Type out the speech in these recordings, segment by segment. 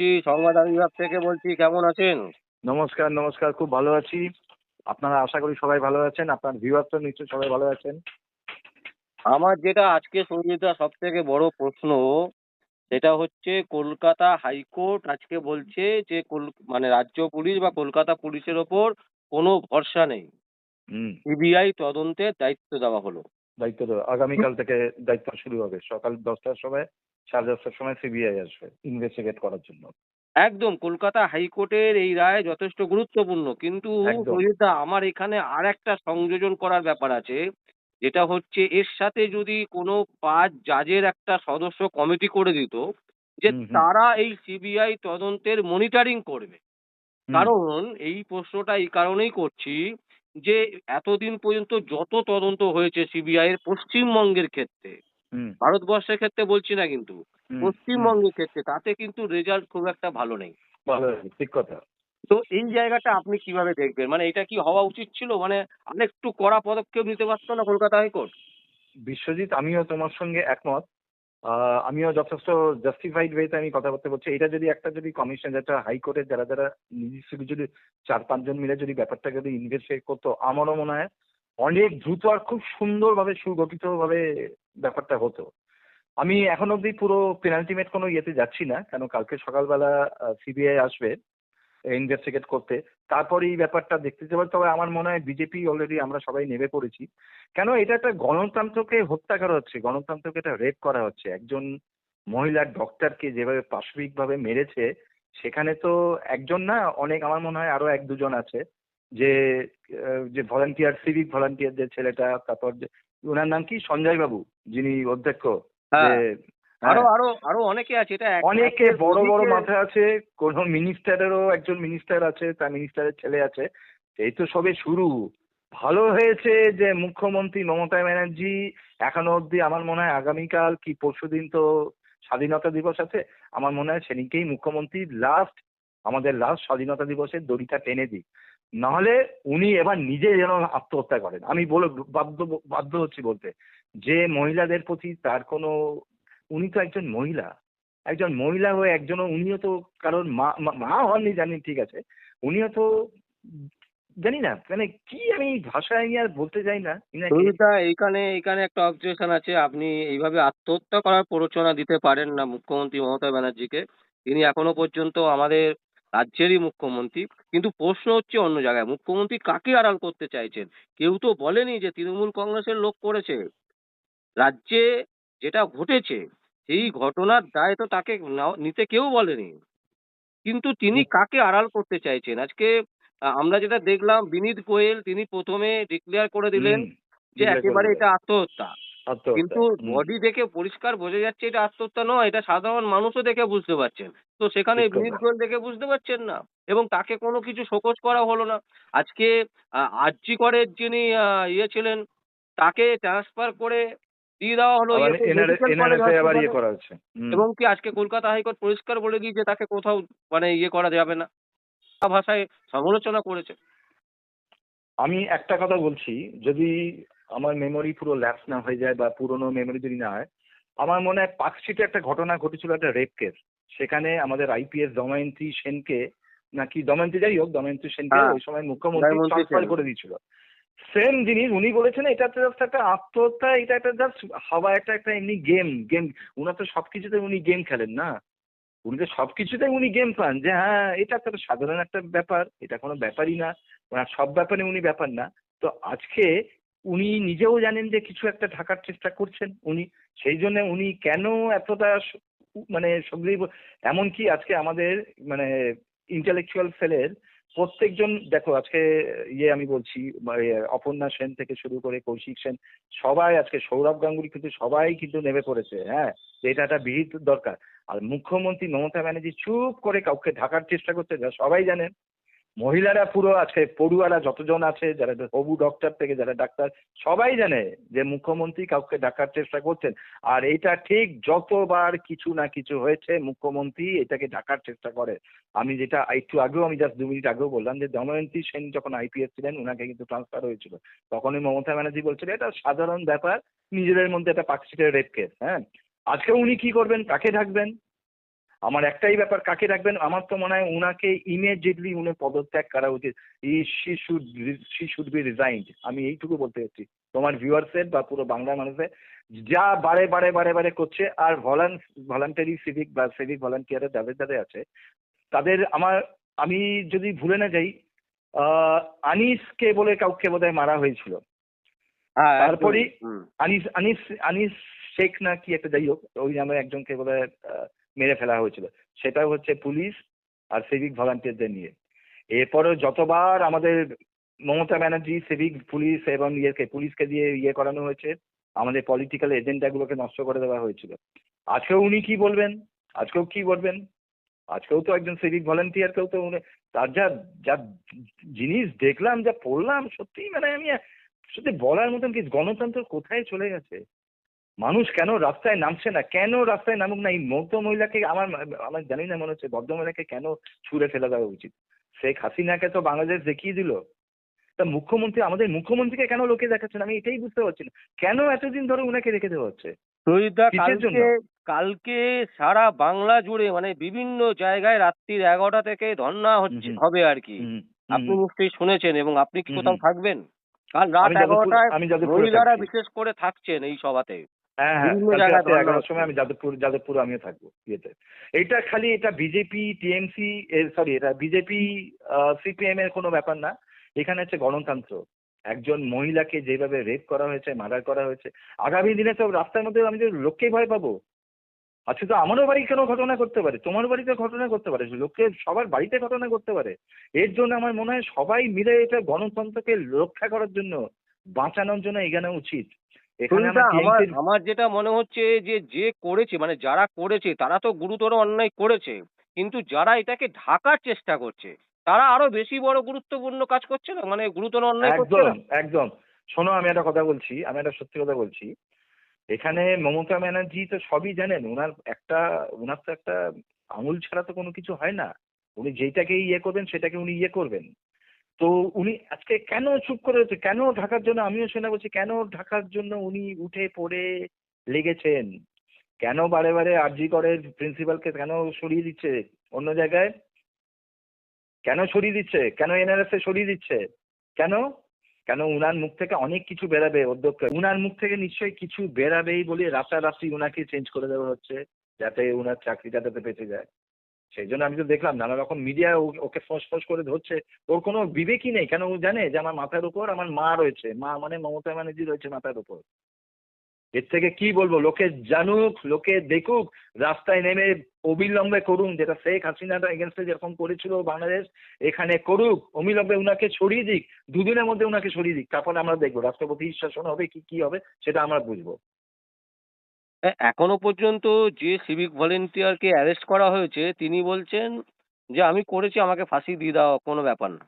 বলছি সংবাদ বিভাগ থেকে বলছি কেমন আছেন? নমস্কার নমস্কার খুব ভালো আছি। আপনারা আশা করি সবাই ভালো আছেন আপনার ভিউয়ার তো নিশ্চয়ই সবাই ভালো আছেন। আমার যেটা আজকে সঞ্জিতা সব থেকে বড় প্রশ্ন সেটা হচ্ছে কলকাতা হাইকোর্ট আজকে বলছে যে কল- মানে রাজ্য পুলিশ বা কলকাতা পুলিশের ওপর কোনো ভরসা নেই। সিবিআই তদন্তের দায়িত্ব দেওয়া হলো। দায়িত্ব দেওয়া আগামীকাল থেকে দায়িত্ব শুরু হবে সকাল দশটার সময়। সাড়ে দশটার সময় সিবিআই আসবে ইনভেস্টিগেট করার জন্য একদম কলকাতা হাইকোর্টের এই রায় যথেষ্ট গুরুত্বপূর্ণ কিন্তু। আমার এখানে আর একটা সংযোজন করার ব্যাপার আছে যেটা হচ্ছে এর সাথে যদি কোনো পাঁচ জাজের একটা সদস্য কমিটি করে দিত যে। তারা এই সিবিআই তদন্তের মনিটরিং করবে কারণ এই প্রশ্নটা এই কারণেই করছি যে এতদিন পর্যন্ত যত তদন্ত হয়েছে সিবিআই এর পশ্চিমবঙ্গের ক্ষেত্রে ভারতবর্ষের ক্ষেত্রে বলছি না কিন্তু পশ্চিমবঙ্গের ক্ষেত্রে তাতে কিন্তু রেজাল্ট খুব একটা ভালো নেই। ভালো ঠিক কথা। তো এই জায়গাটা আপনি কীভাবে দেখবেন? মানে এটা কি হওয়া উচিত ছিল? মানে আরেকটু কড়া পদক্ষেপ নিতে পারতো না কলকাতা হাইকোর্ট? বিশ্বজিৎ আমিও তোমার সঙ্গে একমত। আমিও যথেষ্ট জাস্টিফাইড ওয়েতে আমি কথা বলতে বলছি। এটা যদি একটা যদি কমিশন যেটা হাইকোর্টের যারা যারা নিজস্ব যদি চার পাঁচজন মিলে যদি ব্যাপারটা যদি ইনভেস্টিগেট করতো আমারও মনে হয় অনেক দ্রুত আর খুব সুন্দরভাবে সুগঠিত ভাবে ব্যাপারটা হতো। আমি এখন অবধি পুরো পেনাল্টিমেট কোনো ইয়েতে যাচ্ছি না, কেন কালকে সকালবেলা সিবিআই আসবে ইনভেস্টিগেট করতে। তারপরে এই ব্যাপারটা দেখতে যাবে, তবে আমার মনে হয় বিজেপি অলরেডি আমরা সবাই নেমে পড়েছি। কেন এটা একটা গণতন্ত্রকে হত্যা করা হচ্ছে, গণতন্ত্রকে এটা রেপ করা হচ্ছে। একজন মহিলা ডক্টরকে যেভাবে পাশবিকভাবে মেরেছে, সেখানে তো একজন না, অনেক, আমার মনে হয় আরও এক দুজন আছে। যে যে ভলান্টিয়ার সিভিক ভলান্টিয়ার যে ছেলেটা তারপর যে ওনার নাম কি? সঞ্জয় বাবু যিনি অধ্যক্ষ। হ্যাঁ। আরও হ্যাঁ, আরও আরও অনেকে আছে এটা অনেকে বড় বড় মাথা আছে কোন মিনিস্টারেরও একজন মিনিস্টার আছে তার মিনিস্টারের ছেলে আছে। এই তো সবে শুরু। ভালো হয়েছে যে মুখ্যমন্ত্রী মমতা ব্যানার্জি এখনও অবধি আমার মনে হয় আগামীকাল কি পরশুদিন তো স্বাধীনতা দিবস আছে আমার মনে হয় সেদিনকেই মুখ্যমন্ত্রী লাস্ট আমাদের লাস্ট স্বাধীনতা দিবসের দড়িটা টেনে দিক। নাহলে উনি এবার নিজে যেন আত্মহত্যা করেন। আমি বলে বাধ্য বাধ্য হচ্ছি বলতে। যে মহিলাদের প্রতি তার কোনো, উনি তো একজন মহিলা। একজন মহিলা হয়ে একজন উনিও তো কারণ মা, মা- হননি, জানি, ঠিক আছে। উনিও তো, জানি না মানে কি আমি ভাষায় আমি আর বলতে চাই না এইখানে এইখানে একটা অবজেকশন আছে। আপনি এইভাবে আত্মহত্যা করার প্ররোচনা দিতে পারেন না মুখ্যমন্ত্রী মমতা ব্যানার্জিকে। তিনি এখনও পর্যন্ত আমাদের রাজ্যেরই মুখ্যমন্ত্রী। কিন্তু প্রশ্ন হচ্ছে অন্য জায়গায় মুখ্যমন্ত্রী কাকে আড়াল করতে চাইছেন? কেউ তো বলেনি যে তৃণমূল কংগ্রেসের লোক করেছে। রাজ্যে যেটা ঘটেছে সেই ঘটনার দায় তো তাকে নিতে কেউ বলেনি। কিন্তু তিনি কাকে আড়াল করতে চাইছেন? আজকে আমরা যেটা দেখলাম বিনীত গোয়েল তিনি প্রথমে ডিক্লেয়ার করে দিলেন যে একেবারে এটা আত্মহত্যা। কিন্তু বডি দেখে পরিষ্কার বোঝা যাচ্ছে এটা আত্মহত্যা নয় এটা সাধারণ মানুষও দেখে বুঝতে পারছেন। তো সেখানে গোয়েল দেখে বুঝতে পারছেন না এবং তাকে কোনো কিছু শোকজ করা হলো না। আজকে আরজি করের যিনি ইয়ে ছিলেন তাকে ট্রান্সফার করে দিয়ে দেওয়া হলো ইয়ে করা হচ্ছে। এবং কি আজকে কলকাতা হাইকোর্ট পরিষ্কার বলে দিয়েছে তাকে কোথাও মানে ইয়ে করা যাবে না। ভাষায় সমালোচনা করেছে। আমি একটা কথা বলছি যদি আমার মেমোরি পুরো ল্যাপস না হয়ে যায় বা পুরনো মেমোরি যদি না হয় আমার মনে হয় পার্কস্ট্রিটে একটা ঘটনা ঘটেছিল একটা রেপ কেস সেখানে আমাদের আইপিএস দময়ন্তী সেনকে নাকি দময়ন্তী যাই হোক দময়ন্তী সেনকে হ্যাঁ, ওই সময় মুখ্যমন্ত্রী ট্রান্সফার করে দিয়েছিল। সেম জিনিস উনি বলেছেন এটা তো জাস্ট একটা আত্মহত্যা এটা একটা জাস্ট হাওয়া একটা একটা এমনি গেম গেম উনার তো সবকিছুতে উনি গেম খেলেন না। উনি তো সবকিছুতে উনি গেম পান যে হ্যাঁ এটা তো একটা সাধারণ একটা ব্যাপার এটা কোনো ব্যাপারই না। ওনার সব ব্যাপারে উনি ব্যাপার না। তো আজকে উনি নিজেও জানেন যে কিছু একটা ঢাকার চেষ্টা করছেন। উনি, সেই জন্য উনি কেন এতটা মানে সবগুলি এমনকি আজকে আমাদের মানে ইন্টেলেকচুয়াল সেলের প্রত্যেকজন, দেখো আজকে ইয়ে আমি বলছি অপর্ণা সেন থেকে শুরু করে কৌশিক সেন, সবাই আজকে, সৌরভ গাঙ্গুলি কিন্তু সবাই কিন্তু নেমে পড়েছে হ্যাঁ? এটা একটা বিহিত দরকার। আর মুখ্যমন্ত্রী মমতা ব্যানার্জি চুপ করে কাউকে ঢাকার চেষ্টা করছে সবাই জানেন। মহিলারা পুরো আজকে, পড়ুয়ারা যতজন আছে, যারা হবু ডক্টর থেকে, যারা ডাক্তার, সবাই জানে যে মুখ্যমন্ত্রী কাউকে ডাকার চেষ্টা করছেন। আর এটা ঠিক যতবার কিছু না কিছু হয়েছে, মুখ্যমন্ত্রী এটাকে ডাকার চেষ্টা করে। আমি যেটা একটু আগেও, আমি জাস্ট দু মিনিট আগেও বললাম যে দময়ন্তী সেন যখন আইপিএস ছিলেন ওনাকে কিন্তু ট্রান্সফার হয়েছিল। তখনই মমতা ব্যানার্জি বলছিল, এটা সাধারণ ব্যাপার, নিজেদের মধ্যে একটা পার্কস্ট্রিটের রেপ কেস হ্যাঁ। আজকে উনি কি করবেন, কাকে ঢাকবেন আমার একটাই ব্যাপার কাকে রাখবেন? আমার তো মনে হয় উনাকে ইমিডিয়েটলি উনি পদত্যাগ করা উচিত। He she should she should be resigned আমি এইটুকু বলতে চাচ্ছি। তোমার ভিউয়ার্সের বা পুরো বাংলা মানুষের যা বারে বারে বারে বারে করছে আর ভলান ভলান্টারি সিভিক বা সিভিক ভলান্টিয়ারের যাদের যাদের আছে তাদের আমার আমি যদি ভুলে না যাই আনিসকে বলে কাউকে বোধহয় মারা হয়েছিল। হ্যাঁ হুম। আনিস আনিস আনিস শেখ না কি একটা যাই হোক ওই নামে একজনকে বোধ মেরে ফেলা হয়েছিল। সেটা হচ্ছে পুলিশ আর সিভিক ভলান্টিয়ারদের নিয়ে। এরপরে যতবার আমাদের মমতা ব্যানার্জি সিভিক পুলিশ এবং ইয়েকে, পুলিশকে দিয়ে ইয়ে করানো হয়েছে, আমাদের পলিটিক্যাল এজেন্ডাগুলোকে নষ্ট করে দেওয়া হয়েছিল। আজকেও উনি কি বলবেন? আজকেও কি বলবেন? আজকেও তো একজন সিভিক ভলান্টিয়ারকেও তো উনি তার যা যা জিনিস দেখলাম, যা পড়লাম সত্যি মানে আমি সত্যি বলার মতন কি গণতন্ত্র কোথায় চলে গেছে? মানুষ কেন রাস্তায় নামছে না? কেন রাস্তায় নামুক না? এই মধ্য মহিলাকে আমার আমার জানি না মনে হচ্ছে ভদ্র মহিলাকে কেন ছুঁড়ে ফেলে দেওয়া উচিত? শেখ হাসিনাকে তো বাংলাদেশ দেখিয়ে দিল। তা মুখ্যমন্ত্রী আমাদের মুখ্যমন্ত্রীকে কেন লোকে দেখাচ্ছেন আমি এটাই বুঝতে পারছি না। কেন এতদিন ধরে উনাকে রেখে দেওয়া হচ্ছে? কালকে কালকে সারা বাংলা জুড়ে মানে বিভিন্ন জায়গায় রাত্রির এগারোটা থেকে ধর্না হচ্ছে। হবে আর কি। আপনি। নিশ্চয়ই শুনেছেন এবং আপনি কি কোথাও থাকবেন? কাল রাত এগারোটায় মহিলারা বিশেষ করে থাকছেন এই সভাতে। হ্যাঁ হ্যাঁ। সময় আমি যাদবপুর যাদবপুর আমিও থাকব ইয়েতে। এটা খালি এটা বিজেপি টিএমসি সরি এটা বিজেপি সিপিএম এর কোনো ব্যাপার না। এখানে হচ্ছে গণতন্ত্র। একজন মহিলাকে যেভাবে রেপ করা হয়েছে মার্ডার করা হয়েছে আগামী দিনে তো রাস্তার মধ্যে আমি যে লোককেই ভয় পাবো আচ্ছা তো আমারও বাড়ি কেন ঘটনা করতে পারে? তোমার বাড়িতে ঘটনা করতে পারে? লোকে সবার বাড়িতে ঘটনা করতে পারে। এর জন্য আমার মনে হয় সবাই মিলে এটা গণতন্ত্রকে রক্ষা করার জন্য বাঁচানোর জন্য এখানে উচিত। আমরা যেটা মনে হচ্ছে যে যে করেছে মানে যারা করেছে তারা তো গুরুতর অন্যায় করেছে কিন্তু যারা এটাকে ঢাকার চেষ্টা করছে তারা আরও বেশি বড় গুরুত্বপূর্ণ কাজ করছে না? মানে গুরুতর অন্যায় করছে একদম না? একদম। শোনো আমি একটা কথা বলছি আমি একটা সত্যি কথা বলছি। এখানে মমতা ব্যানার্জি তো সবই জানেন ওনার একটা ওনার তো একটা আঙুল ছাড়া তো কোনো কিছু হয় না। উনি যেটাকে ইয়ে করবেন সেটাকে উনি ইয়ে করবেন। তো উনি আজকে কেন চুপ করে রয়েছে? কেন ঢাকার জন্য? আমিও শুনে বলছি, কেন ঢাকার জন্য উনি উঠে পড়ে লেগেছেন? কেন বারে বারে আরজি করের প্রিন্সিপালকে কেন সরিয়ে দিচ্ছে অন্য জায়গায়? কেন সরিয়ে দিচ্ছে? কেন এনআরএস এ সরিয়ে দিচ্ছে? কেন? কেন উনার মুখ থেকে অনেক কিছু বেরাবে অধ্যক্ষ? উনার মুখ থেকে নিশ্চয়ই কিছু বেরাবেই বলে রাতারাতি উনাকে চেঞ্জ করে দেওয়া হচ্ছে, যাতে উনার চাকরিটা যাতে বেঁচে যায়। সেই জন্য আমি তো দেখলাম নানা রকম মিডিয়া ওকে ফস ফস করে ধরছে। ওর কোনো বিবেকই নেই। কেন ও জানে যে আমার মাথার উপর আমার মা রয়েছে? মা মানে মমতা ব্যানার্জি রয়েছে মাথার উপর। এর থেকে কি বলব? লোকে জানুক, লোকে দেখুক, রাস্তায় নেমে অবিলম্বে করুন। যেটা শেখ হাসিনার এগেনস্টে যেরকম করেছিল বাংলাদেশ, এখানে করুক। অবিলম্বে উনাকে ছড়িয়ে দিক। দুদিনের মধ্যে উনাকে ছড়িয়ে দিক। তারপরে আমরা দেখব। রাষ্ট্রপতি শাসন হবে কি কি হবে, সেটা আমরা বুঝব। এখনও পর্যন্ত যে সিভিক ভলেন্টিয়ারকে অ্যারেস্ট করা হয়েছে, তিনি বলছেন যে, আমি করেছি, আমাকে ফাঁসি দিয়ে দেওয়া, কোনো ব্যাপার না।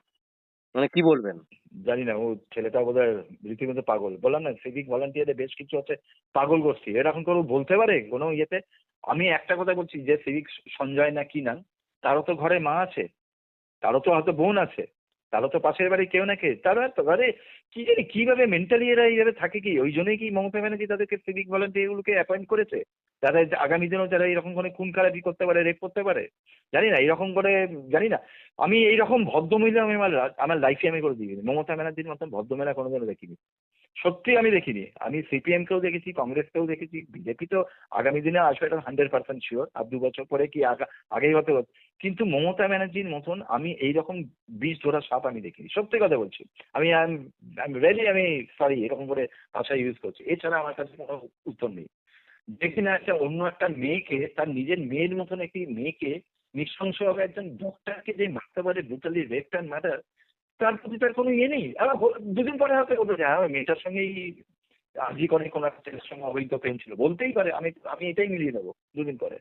মানে কি বলবেন? জানি না, ও ছেলেটা বোধহয় রীতিমতো পাগল। বললাম না সিভিক ভলান্টিয়ারে বেশ কিছু আছে পাগল গোষ্ঠী। এরকম ও বলতে পারে কোনো ইয়েতে? আমি একটা কথা বলছি, যে সিভিক সঞ্জয় না কি নাম, তারও তো ঘরে মা আছে, তারও তো হয়তো বোন আছে। তারও তো পাশের বাড়ি কেউ না তারা তো আরে, কি জানি কীভাবে মেন্টালি এরা এইভাবে থাকে কি? ওই জন্যই কি মমতা ব্যানার্জি তাদেরকে সিভিক ভলান্টিয়ারগুলোকে অ্যাপয়েন্ট করেছে? যারা আগামী দিনেও যারা এরকম করে খুন খারাপি করতে পারে রেপ করতে পারে? জানি না, এইরকম করে জানি না। আমি এইরকম ভদ্রমহিলা আমি আমার আমার লাইফে আমি করে দিই মমতা ব্যানার্জির মতন ভদ্রমহিলা কোনোদিনও দেখিনি। সত্যি আমি দেখিনি। আমি সিপিএম কেও দেখেছি, কংগ্রেসকেও দেখেছি, বিজেপি তো আগামী দিনে আসবে, এটা হান্ড্রেড পার্সেন্ট শিওর আর দু বছর পরে কি আগেই হতে কিন্তু মমতা ব্যানার্জির মতন আমি এইরকম বিষ ধরা সাপ আমি দেখিনি। সত্যি কথা বলছি। আমি এম আমি সরি এরকম করে ভাষা ইউজ করছি। এছাড়া আমার কাছে কোনো উত্তর নেই। দেখি না একটা অন্য একটা মেয়েকে, তার নিজের মেয়ের মতন একটি মেয়েকে নৃশংসভাবে একজন ডক্টরকে যে মারতে পারে ব্রুটালি রেপ অ্যান্ড মার্ডার তার প্রতি তার কোনো ইয়ে নেই। আবার দুদিন পরে হয়তো বলবে যে হ্যাঁ মেয়েটার সঙ্গেই আজই করে কোনো একটা ছেলের সঙ্গে অবৈধ প্রেম ছিল। বলতেই পারে আমি আমি এটাই মিলিয়ে নেব দুদিন পরে।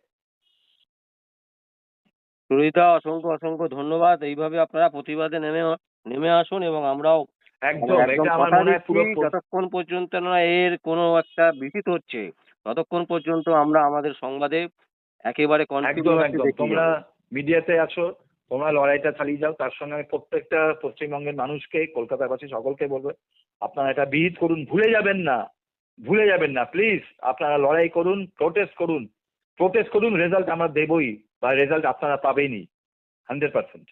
সুরিতা অসংখ্য অসংখ্য ধন্যবাদ। এইভাবে আপনারা প্রতিবাদে নেমে নেমে আসুন এবং আমরাও একদম এটা আমার যতক্ষণ পর্যন্ত না এর কোনো একটা বিহিত হচ্ছে ততক্ষণ পর্যন্ত আমরা আমাদের সংবাদে একেবারে তোমরা মিডিয়াতে আছো তোমরা লড়াইটা চালিয়ে যাও। তার সঙ্গে আমি প্রত্যেকটা পশ্চিমবঙ্গের মানুষকে কলকাতাবাসী সকলকে বলব আপনারা এটা বিহিত করুন ভুলে যাবেন না। ভুলে যাবেন না প্লিজ আপনারা লড়াই করুন প্রোটেস্ট করুন। প্রোটেস্ট করুন রেজাল্ট আমরা দেবই বা রেজাল্ট আপনারা পাবেনই। হান্ড্রেড পার্সেন্ট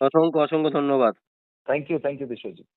অসংখ্য অসংখ্য ধন্যবাদ। Thank you thank you Biswajit